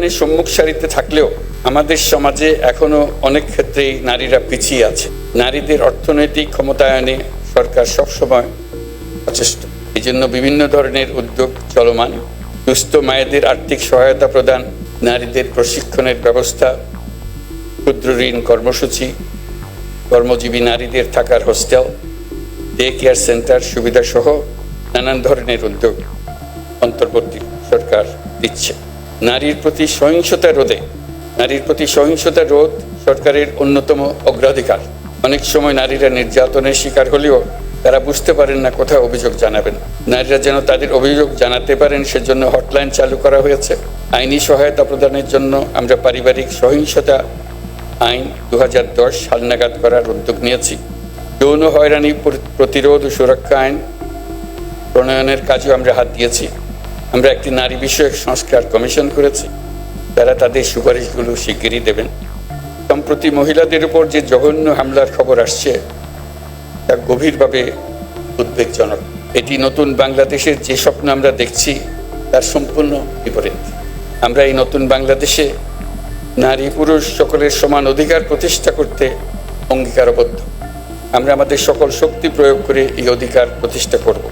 উত্থানের সম্মুখ সারিতে থাকলেও আমাদের সমাজে এখনও অনেক ক্ষেত্রেই নারীরা পিছিয়ে আছে। নারীদের অর্থনৈতিক ক্ষমতায়নে সরকার সবসময় সচেষ্ট এই জন্য বিভিন্ন ধরনের উদ্যোগ চলমান। দুস্থ মায়েদের আর্থিক সহায়তা প্রদান, নারীদের প্রশিক্ষণের ব্যবস্থা, ক্ষুদ্র ঋণ কর্মসূচি, কর্মজীবী নারীদের থাকার হোস্টেল ডে কেয়ার সেন্টার সুবিধাসহ নানান ধরনের উদ্যোগ অন্তর্বর্তী সরকার দিচ্ছে। নারীর প্রতি সহিংসতা রোধে, নারীর প্রতি সহিংসতা রোধ সরকারের অন্যতম অগ্রাধিকার। অনেক সময় নারীরা নির্যাতনের শিকার হলেও তারা বুঝতে পারেন না কোথায় অভিযোগ জানাবেন। নারীরা যেন তাদের অভিযোগ জানাতে পারেন সেজন্য হটলাইন চালু করা হয়েছে। আইনি সহায়তা প্রদানের জন্য আমরা পারিবারিক সহিংসতা আইন দু সাল নাগাদ করার উদ্যোগ নিয়েছি। যৌন হয়রানি প্রতিরোধ ও সুরক্ষা আইন প্রণয়নের কাজেও আমরা হাত দিয়েছি। আমরা একটি নারী বিষয়ক সংস্কার কমিশন করেছি। তারা তাদের সুপারিশগুলো শিগগিরই দেবেন। সম্প্রতি মহিলাদের উপর যে জঘন্য হামলার খবর আসছে, তা গভীরভাবে উদ্বেগজনক। এটি নতুন বাংলাদেশের যে স্বপ্ন আমরা দেখছি, তার সম্পূর্ণ বিপরীত। আমরা এই নতুন বাংলাদেশে নারী পুরুষ সকলের সমান অধিকার প্রতিষ্ঠা করতে অঙ্গীকারবদ্ধ। আমরা আমাদের সকল শক্তি প্রয়োগ করে এই অধিকার প্রতিষ্ঠা করব।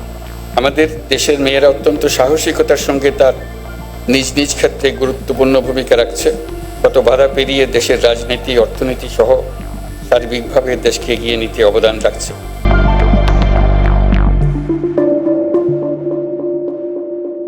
আমাদের দেশের মেয়েরা অত্যন্ত সাহসিকতার সঙ্গে তার নিজ নিজ ক্ষেত্রে গুরুত্বপূর্ণ ভূমিকা রাখছে। কত বাধা পেরিয়ে দেশের রাজনীতি, অর্থনীতি সহ সার্বিকভাবে দেশকে এগিয়ে নিতে অবদান রাখছে।